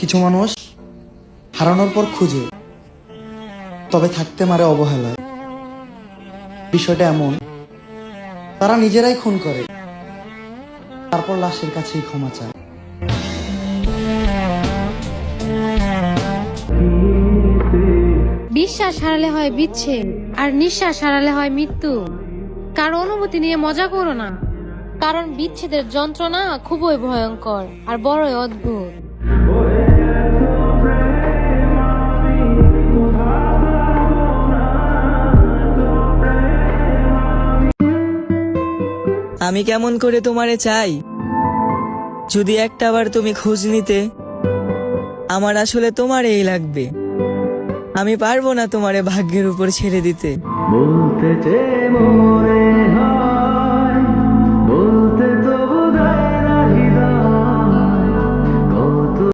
কিছু মানুষ হারানোর পর খুঁজে, তবে থাকতে মারে অবহেলায় বিষয়টা এমন, তারা নিজেরাই খুন করে, তারপর লাশের কাছেই ক্ষমা চায়। বিশ্বাস হারালে হয় বিচ্ছেদ, আর নিঃশ্বাস হারালে হয় মৃত্যু। কারও অনুভূতি নিয়ে মজা করো না, কারণ বিচ্ছেদের যন্ত্রণা খুবই ভয়ঙ্কর, আর বড়ই অদ্ভুত। আমি কেমন করে তোমারে চাই? যদি একটা আবার তুমি খোঁজ নিতে, আমার আসলে তোমার এই লাগবে। আমি পারব না তোমারে ভাগ্যের উপর ছেড়ে দিতে। বলতে মরে